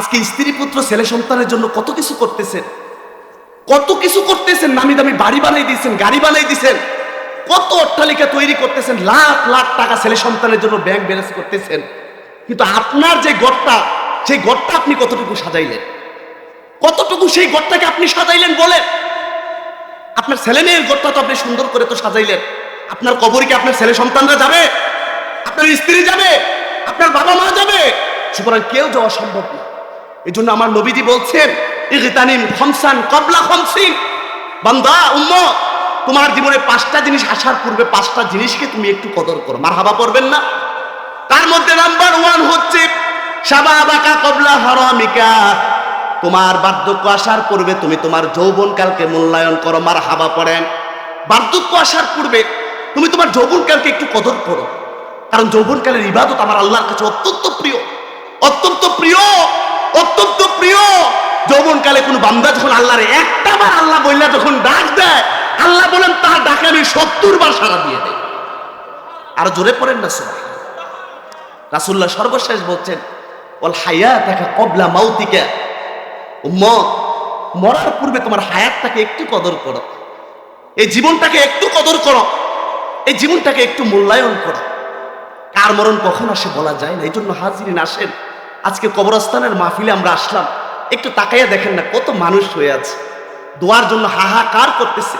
আজকে স্ত্রী পুত্র ছেলে সন্তানের জন্য কত কিছু করতেছেন? কত কিছু করতেছেন? নামি দামি বাড়ি বানাই দিয়েছেন, গাড়ি বানাই দিয়েছেন। কত অট্টালিকা তৈরি করতেছেন? লাখ লাখ টাকা ছেলে সন্তানের জন্য ব্যাংক ব্যালেন্স করতেছেন। কিন্তু আপনার যে গড়টা, সেই গড়টা আপনি কতটুকু সাজাইলেন? কতটুকু সেই গড়টাকে আপনি সাজাইলেন বলেন? আপনার ছেলে মেয়ের গড়টা তো আপনি সুন্দর করে তো সাজাইলেন। আপনার কবরে কি আপনার ছেলে সন্তানরা যাবে? আপনার স্ত্রী যাবে? আপনার বাবা মা যাবে? সুতরাং কেউ যাওয়া সম্ভব না। এই জন্য আমার নবীজি বলছেন, ইগতানিম খমসান কবলা খমসিন। বান্দা উম্ম তোমার জীবনে পাঁচটা জিনিস আসার পূর্বে পাঁচটা জিনিসকে তুমি একটু কদর করো। মার হাবা পড়বেন না? তার মধ্যে নাম্বার ওয়ান হচ্ছে, সাবাবাকা কবলা হারামিকা। তোমার বার্ধক্য আসার পূর্বে তুমি তোমার যৌবনকালকে মূল্যায়ন করো মার হাবা পড়েন। বার্ধক্য আসার পূর্বে তুমি তোমার যৌবনকালকে একটু কদর করো। কারণ যৌবনকালের ইবাদত আমার আল্লাহর কাছে অত্যন্ত প্রিয়। অত্যন্ত প্রিয়। প্রিয় যৌবনকালে কোন বান্দা যখন আল্লাহর একটা বার আল্লাহ বললা যখন ডাক দেয়, আল্লাহ বলেন, তার ডাকে আমি সত্তর বার সারা দিয়ে দেয় আর জোরে পড়েন না সবাই রাসুল্লাহ সর্বশেষ বলছেন ওল হায়া দেখা কবলা মাউতিকা। উম্মত, মরার পূর্বে তোমার হায়াতটাকে একটু কদর করো। এই জীবনটাকে একটু কদর করো। এই জীবনটাকে একটু মূল্যায়ন করো। কার মরণ কখন আসে বলা যায় না। এই জন্য হাজিরিন আসেন। আজকে কবরস্থানের মাহফিলে আমরা আসলাম। একটু তাকাইয়া দেখেন না কত মানুষ হয়ে আছে। দোয়ার জন্য হাহাকার করতেছে।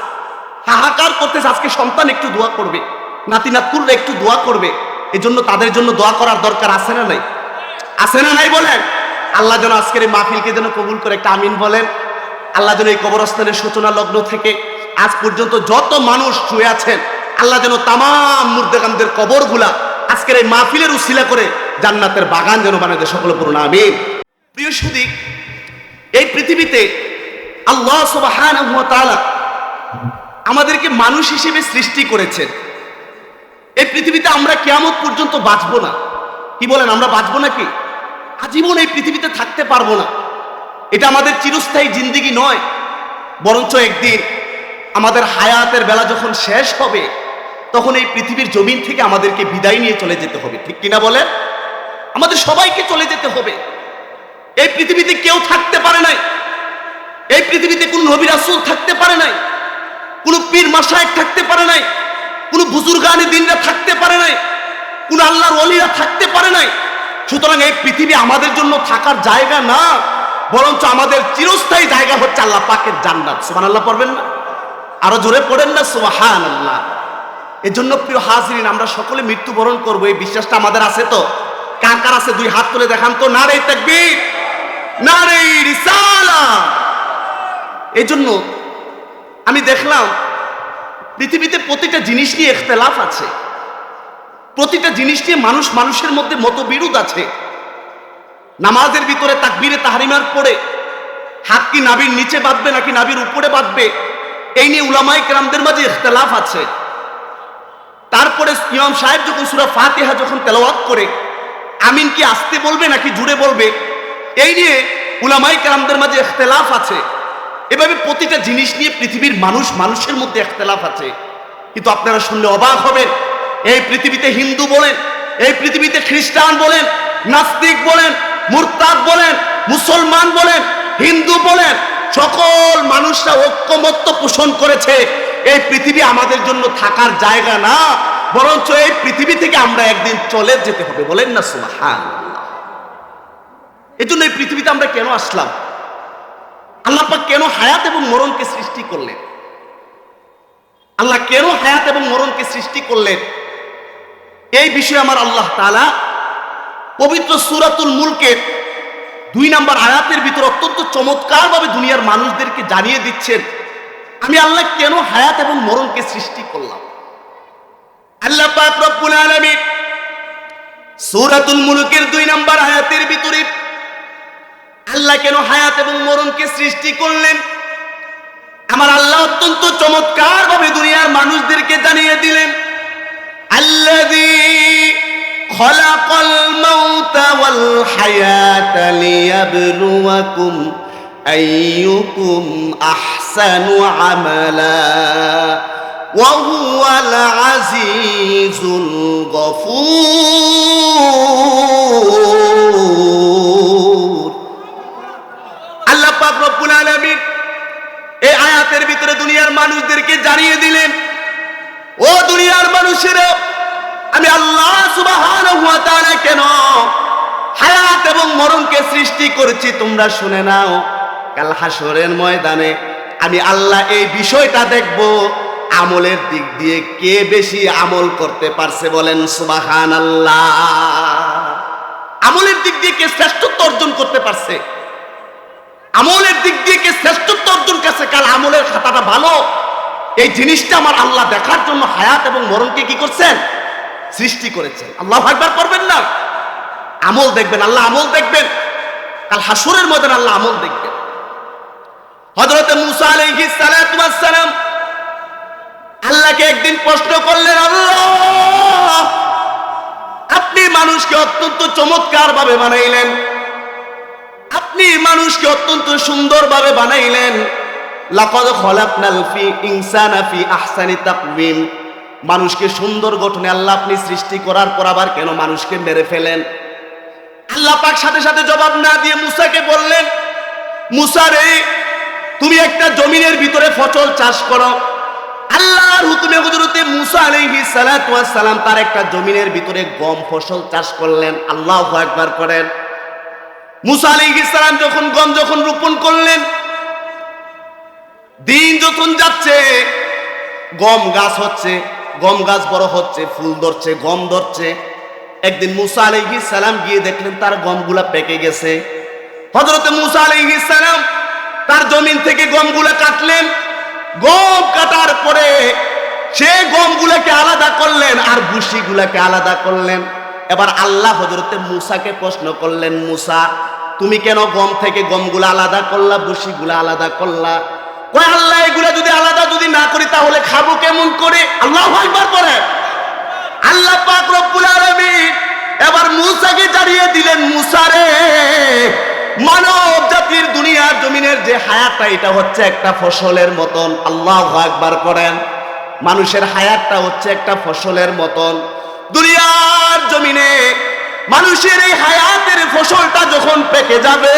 হাহাকার করতেছে, আজকে সন্তান একটু দোয়া করবে। নাতি নাতকুররা একটু দোয়া করবে। এই জন্য তাদের জন্য দোয়া করার দরকার আছে না নাই? আছে না নাই বলেন? আল্লাহ যেন আজকের এই মাহফিলকে যেন কবুল করে, একটা আমিন বলেন। আল্লাহ যেন এই কবরস্থানের সূচনা লগ্ন থেকে আজ পর্যন্ত যত মানুষ শুয়ে আছেন, আল্লাহ যেন তাম মুর্দেগানদের কবরগুলা আজকের এই মাহফিলের উশিলা করে জান্নাতের বাগান যেন দেয় সকল পুরো আমিন। প্রিয় সুদী, এই পৃথিবীতে আল্লাহ তাআলা আমাদেরকে মানুষ হিসেবে সৃষ্টি করেছেন। এই পৃথিবীতে আমরা কেয়ামত পর্যন্ত বাঁচবো না। কি বলেন, আমরা বাঁচবো নাকি? আজীবন এই পৃথিবীতে থাকতে পারব না। এটা আমাদের চিরস্থায়ী জিন্দিগি নয়, বরঞ্চ একদিন আমাদের হায়াতের বেলা যখন শেষ হবে, তখন এই পৃথিবীর জমিন থেকে আমাদেরকে বিদায় নিয়ে চলে যেতে হবে। ঠিক কিনা বলেন? আমাদের সবাইকে চলে যেতে হবে। এই পৃথিবীতে কেউ থাকতে পারে নাই। এই পৃথিবীতে কোন নবী রাসূল থাকতে পারে নাই। কোন পীর মাসায়েক থাকতে পারে নাই। কোন বুজুর্গানি দিনরা থাকতে পারে নাই। কোন আল্লাহর ওলিরা থাকতে পারে নাই। সুতরাং এই পৃথিবী আমাদের জন্য থাকার জায়গা না, বরঞ্চ আমাদের চিরস্থায়ী জায়গা হচ্ছে আল্লাহ পাকের জান্নাত। সুবহানাল্লাহ পড়বেন না? আরও জোরে পড়েন না? সুবহানাল্লাহ। এই জন্য প্রিয় হাজরিন, আমরা সকলে মৃত্যুবরণ করব, এই বিশ্বাসটা আমাদের আছে তো? কার কার আছে? দুই হাত তুলে দেখান তো। না রে তাকবীর না রিসালা। এই জন্য আমি দেখলাম পৃথিবীতে প্রতিটা জিনিস নিয়ে ইখতলাফ আছে। প্রতিটা জিনিস নিয়ে মানুষ মানুষের মধ্যে মতবিরোধ আছে। নামাজের ভিতরে তাকবীরে তাহারিমার পড়ে হাত কি নাবির নিচে বাঁধবে নাকি নাবির উপরে বাঁধবে, এই নিয়ে উলামাই কেরামদের মাঝে ইখতলাফ আছে। তারপরে ইমাম সাহেব যখন সুরা ফাতিহা যখন তেলাওয়াত করে আমিন কি আসতে বলবে নাকি জুড়ে বলবে? এই নিয়ে উলামাই কেরামদের মাঝে ইখতলাফ আছে। এভাবে প্রতিটা জিনিস নিয়ে পৃথিবীর মানুষ মানুষের মধ্যে ইখতলাফ আছে। কিন্তু আপনারা শুনলে অবাক হবেন। এই পৃথিবীতে হিন্দু বলেন, এই পৃথিবীতে খ্রিস্টান বলেন, নাস্তিক বলেন, মুরতাদ বলেন, মুসলমান বলেন, হিন্দু বলেন, সকল মানুষরা ঐক্যমত্য পোষণ করেছে। এই পৃথিবী আমাদের জন্য থাকার জায়গা না। বরঞ্চ এই পৃথিবী থেকে আমরা একদিন চলে যেতে হবে। বলেন না সুবহান এই জন্য এই পৃথিবীতে আমরা কেন আসলাম? আল্লাহ পাক কেন হায়াত এবং মরণকে সৃষ্টি করলেন? আল্লাহ কেন হায়াত এবং মরণকে সৃষ্টি করলেন? এই বিষয়ে আমার আল্লাহ তাআলা পবিত্র সুরাতুল মুলকের দুই নাম্বার আয়াতের ভিতর অত্যন্ত চমৎকারভাবে দুনিয়ার মানুষদেরকে জানিয়ে দিচ্ছেন, আমি আল্লাহ কেন হায়াত এবং মরণকে সৃষ্টি করলাম? আল্লাহ পাক রব্বুল আলামিন সূরাতুল মুলকের দুই নাম্বার আয়াতের ভিতরে আল্লাহ কেন হায়াত এবং মরণকে সৃষ্টি করলেন? আমার আল্লাহ অত্যন্ত চমৎকার ভাবে দুনিয়ার মানুষদেরকে জানিয়ে দিলেন, আল্লাযী খলাকাল মাউতা ওয়াল হায়াতা লিয়াবলুয়াকুম আইয়ুকুম আহসানু আমালা। وهو العزيز الغفور রব্বুল আলামিন এই আয়াতের ভিতরে দুনিয়ার মানুষদেরকে জানিয়ে দিলেন ও দুনিয়ার মানুষেরা আমি আল্লাহ সুবহানাহু ওয়া তাআলা কেন হায়াত এবং মরণকে সৃষ্টি করেছি তোমরা শুনে নাও কাল হাসরের ময়দানে আমি আল্লাহ এই বিষয়টা দেখব আমলের দিক দিয়ে কে বেশি আমল করতে পারছে বলেন সুবাহান আল্লাহ আমলের দিক দিয়ে কে শ্রেষ্ঠত্ব অর্জন করতে পারছে? আমলের দিক দিয়ে কে শ্রেষ্ঠত্ব অর্জন করছে? কাল আমলের খাতাটা ভালো। এই জিনিসটা আমার আল্লাহ দেখার জন্য হায়াত এবং মরণকে কি করছেন? সৃষ্টি করেছেন। আল্লাহ একবার করবেন না? আমল দেখবেন, আল্লাহ আমল দেখবেন। কাল হাসুরের মধ্যে আল্লাহ আমল দেখবেন। হজরতে মুসা আলাইহিস সালাতু সালাম আল্লাহকে একদিন প্রশ্ন করলেন, আল্লাহ, আপনি মানুষকে অত্যন্ত চমৎকার ভাবে বানাইলেন। আপনি মানুষকে অত্যন্ত সুন্দর ভাবে বানাইলেন। লাকাদ খলাকনাল ফি ইনসানা ফি আহসানি তাকওয়িম। মানুষকে সুন্দর গঠনে আল্লাহ আপনি সৃষ্টি করার পর আবার কেন মানুষকে মেরে ফেলেন? আল্লাহ পাক সাথে সাথে জবাব না দিয়ে মুসাকে বললেন, মুসা রে, তুমি একটা জমিনের ভিতরে ফসল চাষ করো। আল্লাহর হুকুমে হুজুরতে মুসা আলাইহিস সালাতু ওয়াস সালাম তার একটা জমিনের ভিতরে গম, ফসল চাষ করলেন। আল্লাহু আকবার করেন। মুসা আলাইহিস সালাম যখন গম যখন রোপণ করলেন, দিন যখন যাচ্ছে, গম গাছ হচ্ছে, গম গাছ বড় হচ্ছে, ফুল ধরছে, গম ধরছে। একদিন মুসা আলাইহিস সালাম গিয়ে দেখলেন তার গমগুলা পেকে গেছে। হযরতে মুসা আলাইহিস সালাম তার জমিন থেকে গমগুলা কাটলেন। গম কাটার পরে সে গমগুলাকে আলাদা করলেন আর ভুসিগুলাকে আলাদা করলেন। এবার আল্লাহ হজরতে মুসাকে প্রশ্ন করলেন, মুসা, তুমি কেন গম থেকে গমগুলা আলাদা করলা ভুসিগুলা আলাদা করলা? কয়, আল্লাহ, এগুলা যদি আলাদা যদি না করি তাহলে খাব কেমন করে? আল্লাহ একবার পরে আল্লাহ পাক রব্বুল আলামিন এবার মুসাকে জানিয়ে দিলেন মুসারে মানব জাতির দুনিয়ার জমিনের যে হায়াতটা, এটা হচ্ছে একটা ফসলের মতন। আল্লাহ আকবার করেন মানুষের হায়াতটা হচ্ছে একটা ফসলের মতন। দুনিয়ার জমিনে মানুষের এই হায়াতের ফসলটা যখন পেকে যাবে,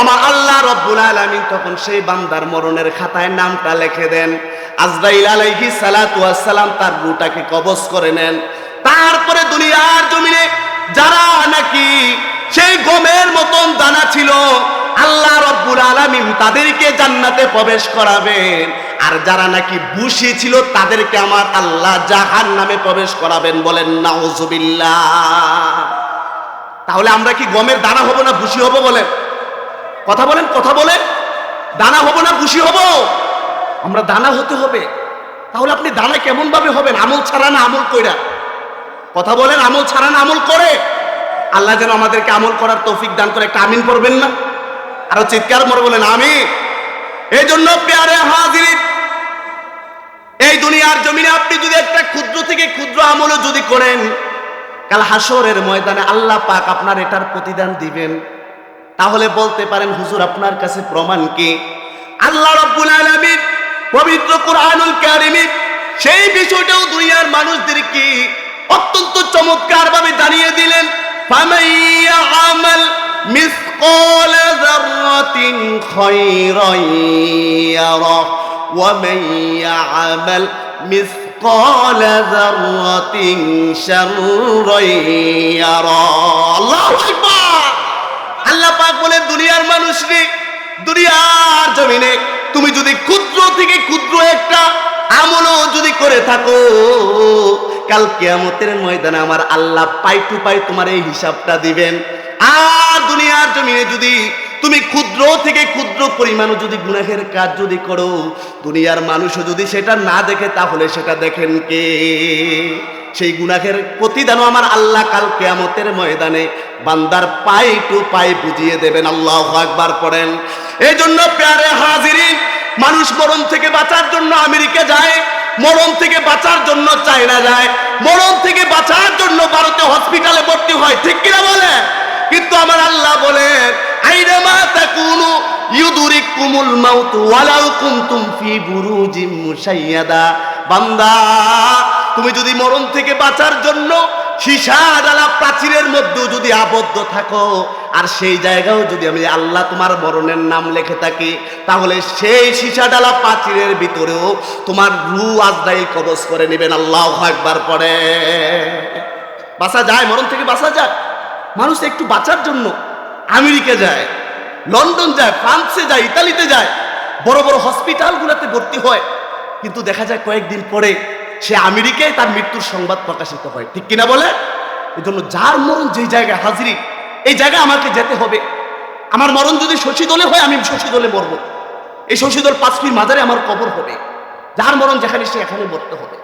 আমার আল্লাহ রব্বুল আলামিন তখন সেই বান্দার মরণের খাতায় নামটা লিখে দেন। আজরাইল আলাইহি সালাম তার রুটাকে কবজ করে নেন। তারপরে দুনিয়ার জমিনে যারা নাকি সেই গমের মতন দানা ছিল। আল্লাহ রব্বুল আলামিন তাদেরকে জান্নাতে প্রবেশ করাবেন। আর যারা নাকি বুশি ছিল, তাদেরকে আমার আল্লাহ জাহান নামে প্রবেশ করাবেন বলেন, নাউজুবিল্লাহ। তাহলে আমরা কি গমের দানা হব না বুশি হব বলেন? কথা বলেন কথা বলেন। দানা হব না বুশি হব? আমরা দানা হতে হবে। তাহলে আপনি দানা কেমন ভাবে হবেন? আমল ছাড়া না আমল কইরা? কথা বলেন, আমল ছাড়া না আমল করে? আল্লাহ যেন আমাদেরকে আমল করার তৌফিক দান করে। একটা আমিন পড়বেন না? আরও চিৎকার মরে বলেন আমি এই জন্য পেয়ারে হাজির। এই দুনিয়ার জমিনে আপনি যদি একটা ক্ষুদ্র থেকে ক্ষুদ্র আমলও যদি করেন, কাল হাসরের ময়দানে আল্লাহ পাক আপনার এটার প্রতিদান দিবেন। তাহলে বলতে পারেন, হুজুর, আপনার কাছে প্রমাণ কি? আল্লাহ রাব্বুল আলামিন পবিত্র কোরআনুল কারিমে সেই বিষয়টাও দুনিয়ার মানুষদেরকে অত্যন্ত চমৎকারভাবে জানিয়ে দিলেন। আমাল মিসকাল যাররাতিন খায়রান ইয়ারা ওয়া মান ইয়ামাল মিসকাল যাররাতিন শাররান ইয়ারা আল্লাহু আকবার আল্লাহ পাক বলে, দুনিয়ার মানুষ রে, দুনিয়ার জমিনে তুমি যদি ক্ষুদ্র থেকে ক্ষুদ্র একটা আমলও যদি করে থাকো কাল কেয়ামতের ময়দানে আমার আল্লাহ পাই টু পাই তোমার এই হিসাবটা দিবেন। আর দুনিয়ার জমিনে যদি তুমি ক্ষুদ্র থেকে ক্ষুদ্র পরিমাণও যদি গুনাহের কাজ যদি করো, দুনিয়ার মানুষও যদি সেটা না দেখে, তাহলে সেটা দেখেন কে? সেই গুনাহের প্রতিদানও আমার আল্লাহ কাল কেয়ামতের ময়দানে বান্দার পাই টু পাই বুঝিয়ে দেবেন। আল্লাহ একবার পড়েন। এই জন্য প্যারে হাজিরিন, মানুষ মরণ থেকে বাঁচার জন্য আমেরিকা যায়। মরণ থেকে বাঁচার জন্য চায়না যায়। মরণ থেকে বাঁচার জন্য ভারতে হসপিটালে ভর্তি হয়। ঠিক কিনা বলে? কিন্তু আমার আল্লাহ বলেন আইনামা তাকুনু ইউদুরিকুমুল মাউত ওয়ালাউ ফি বুরুজিম মুশাইয়াদা। বান্দা, তুমি যদি মরণ থেকে বাঁচার জন্য সীসা ডালা প্রাচীরের মধ্যেও যদি আবদ্ধ থাকো আর সেই জায়গাও যদি আমি আল্লাহ তোমার মরণের নাম লেখে থাকি, তাহলে সেই ডালা প্রাচীরের ভিতরেও তোমার রু আজরাইল কবজ করে নেবেন। আল্লাহ একবার পরে বাসা যায়, মরণ থেকে বাঁচা যায়। মানুষ একটু বাঁচার জন্য আমেরিকা যায়, লন্ডন যায়, ফ্রান্সে যায়, ইতালিতে যায়। বড় বড় হসপিটালগুলোতে ভর্তি হয়। কিন্তু দেখা যায় কয়েকদিন পরে সে আমেরিকায় তার মৃত্যুর সংবাদ প্রকাশিত হয়। ঠিক কিনা বলে? এই জন্য যার মরণ যেই জায়গায় হাজিরি এই জায়গায় আমাকে যেতে হবে। আমার মরণ যদি শশী দলে হয়, আমি শশী দলে মরব। এই শশী দল পাঁচ ফির মাজারে আমার কবর হবে। যার মরণ যেখানে, সে এখানে মরতে হবে।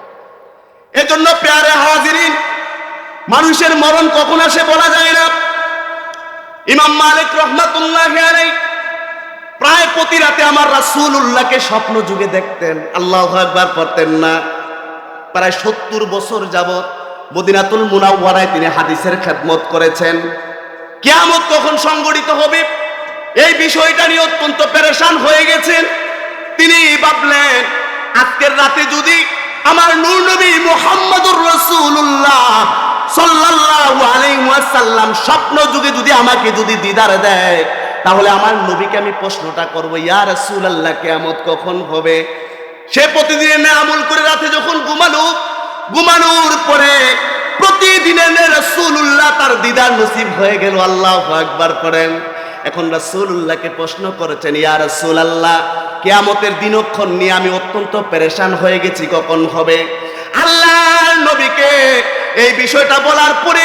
এজন্য পেয়ারে হাজিরিন, মানুষের মরণ কখন আসে বলা যায় না। ইমাম মালিক রহমাতুল্লাহ প্রায় প্রতি রাতে আমার রাসুল উল্লাহকে স্বপ্ন যুগে দেখতেন। আল্লাহ একবার পড়তেন না। প্রায় সত্তর বছর যাবত মদিনাতুল মুনাওয়ারায় তিনি হাদিসের খেদমত করেছেন। কিয়ামত কখন সংগঠিত হবে? এই বিষয়টা নিয়ে অত্যন্ত পেরেশান হয়ে গেছেন। তিনি ভাবলেন, আজকের রাতে যদি আমার নূর নবী মুহাম্মদুর রাসূলুল্লাহ সাল্লাল্লাহু আলাইহি ওয়াসাল্লাম স্বপ্ন যুগে যদি আমাকে যদি দিদার দেয়, তাহলে আমার নবীকে আমি প্রশ্নটা করব, ইয়া রাসূলুল্লাহ, কিয়ামত কখন হবে? সে প্রতিদিনের ন্যায় আমল করে রাতে যখন ঘুমানো ঘুমানোর পরে প্রতিদিনের রাসূলুল্লাহ তার দিদার নসিব হয়ে গেল, আল্লাহু করেন। এখন প্রশ্ন করেছেন দিনক্ষণ নিয়ে আমি অত্যন্ত হয়ে গেছি, কখন হবে? আল্লাহর নবীকে এই বিষয়টা বলার পরে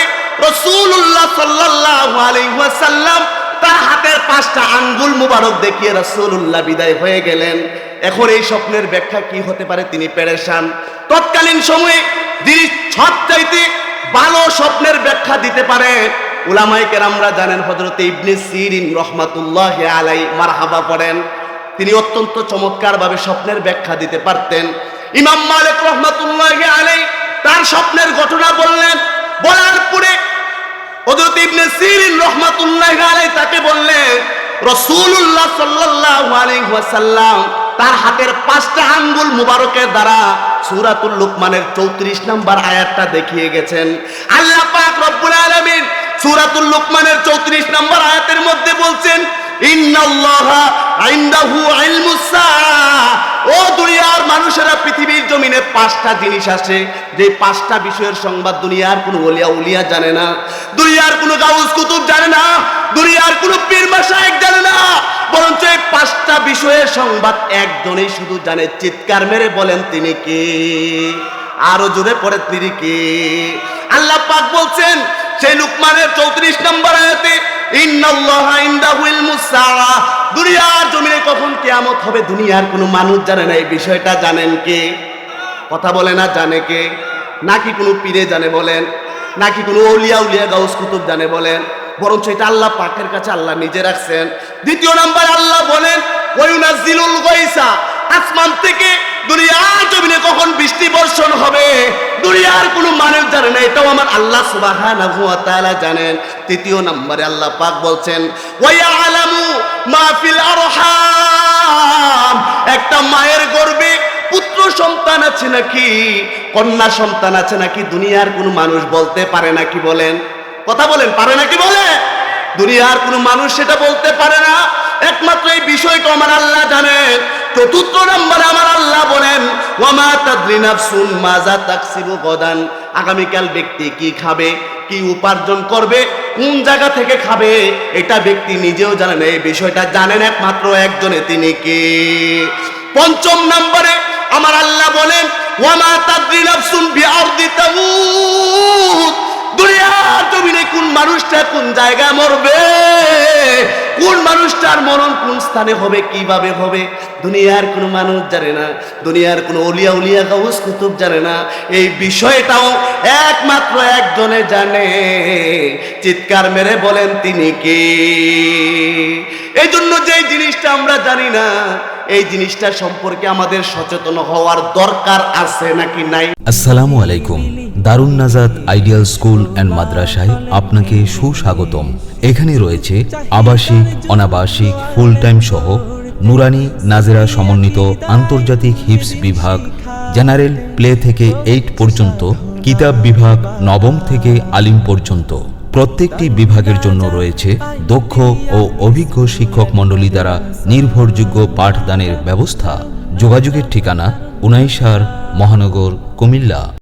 সাল্লাল্লাহু আলাইহি ওয়াসাল্লাম তার হাতের পাঁচটা আঙ্গুল মুবারক দেখিয়ে রাসূলুল্লাহ বিদায় হয়ে গেলেন। এখন এই স্বপ্নের ব্যাখ্যা কি হতে পারে? তিনি পেরেশান। তৎকালীন সময়ে যিনি সবচাইতে ভালো স্বপ্নের ব্যাখ্যা দিতে পারে। উলামায়ে কেরামরা জানেন হযরত ইবনে সিরিন রহমাতুল্লাহ আলাই মারহাবা পড়েন। তিনি অত্যন্ত চমৎকারভাবে স্বপ্নের ব্যাখ্যা দিতে পারতেন। ইমাম মালিক রহমাতুল্লাহ আলাই তার স্বপ্নের ঘটনা বললেন, বলার পরে হযরত ইবনে সিরিন রহমাতুল্লাহ আলাই তাকে বললেন, রাসূলুল্লাহ সাল্লাল্লাহু আলাইহি ওয়াসাল্লাম তার হাতের পাঁচটা আঙ্গুল মুবারকের দ্বারা সূরাতুল লুকমানের 34 নম্বর আয়াতটা দেখিয়ে গেছেন। আল্লাহ পাক রব্বুল সূরাতুল লুকমানের 34 নম্বর আয়াতের মধ্যে বলছেন ও দুনিয়ার মানুষেরা পৃথিবীর জমিনে পাঁচটা জিনিস আছে, যে পাঁচটা বিষয়ের সংবাদ দুনিয়ার কোনো ওলিয়া উলিয়া জানে না, দুনিয়ার কোনো কুতুব জানে না, দুনিয়ার কোনো পীর মাশায়েখ জানে না, বরঞ্চ এই সংবাদ একজনেই শুধু জানে, চিৎকার মেরে বলেন তিনি কে? আরও জোরে পড়ে তিনি কে? আল্লাহ পাক বলছেন, সেই লুকমানের চৌত্রিশ নম্বর আয়াতে দুনিয়ার জমিনে কখন কিয়ামত হবে দুনিয়ার কোনো মানুষ জানে না, এই বিষয়টা জানেন কে? কথা বলে না, জানে কে? নাকি কোনো পীরে জানে বলেন? নাকি কোনো ওলিয়া উলিয়া গাউস কুতুব জানে বলেন? বরঞ্চ এটা আল্লাহ পাকের কাছে আল্লাহ নিজে রাখছেন। দ্বিতীয় নাম্বার আল্লাহ বলেন ওয়ুনাজ্জিলুল গায়সা আসমান থেকে দুনিয়ার জমিনে কখন বৃষ্টি বর্ষণ হবে? দুনিয়ার কোনো মানুষ জানে না, এটাও আমার আল্লাহ সুবহানাহু ওয়া তাআলা জানেন। তৃতীয় নম্বরে আল্লাহ পাক বলছেন ওয়া ইয়ালামু মা ফিল আরহাম একটা মায়ের গর্ভে পুত্র সন্তান আছে নাকি, কন্যা সন্তান আছে নাকি, দুনিয়ার কোনো মানুষ বলতে পারে নাকি বলেন? কথা বলেন, পারে নাকি বলে? দুনিয়ার কোনো মানুষ সেটা বলতে পারে না। একমাত্র এই বিষয়টা আমার আল্লাহ জানেন চতুর্থ নম্বরে আমার আল্লাহ বলেন ওয়ামা তাদরি নাফসুন মাজা তাকসিবু গদান। আগামীকাল ব্যক্তি কি খাবে, কি উপার্জন করবে, কোন জায়গা থেকে খাবে, এটা ব্যক্তি নিজেও জানে না। এই বিষয়টা জানেন একমাত্র একজনে, তিনি কে? পঞ্চম নম্বরে আমার আল্লাহ বলেন ওয়ামা তাদরি নাফসুন বিআরদি তামুত দুনিয়ার কোন মানুষটার মরণ কোন স্থানে হবে, কীভাবে হবে? দুনিয়ার কোনো মানুষ জানে না, দুনিয়ার কোনো উলিয়া উলিয়া গাউস কুতুব জানে না। এই বিষয়টাও একমাত্র একজনে জানে। চিৎকার মেরে বলেন, তিনি কে? এই জন্য যে জিনিসটা আমরা জানি না, এই জিনিসটা সম্পর্কে আমাদের সচেতন হওয়ার দরকার আছে নাকি নাই? আসসালামু আলাইকুম। দারুণ নাজাদ আইডিয়াল স্কুল অ্যান্ড মাদ্রাসায় আপনাকে সুস্বাগতম। এখানে রয়েছে আবাসিক, অনাবাসিক ফুল টাইম সহ নুরানি নাজেরা সমন্বিত আন্তর্জাতিক হিপস বিভাগ, জেনারেল প্লে থেকে এইট পর্যন্ত, কিতাব বিভাগ নবম থেকে আলিম পর্যন্ত। প্রত্যেকটি বিভাগের জন্য রয়েছে দক্ষ ও অভিজ্ঞ শিক্ষক মণ্ডলী দ্বারা নির্ভরযোগ্য পাঠদানের ব্যবস্থা। যোগাযোগের ঠিকানা উনাইশার মহানগর কুমিল্লা।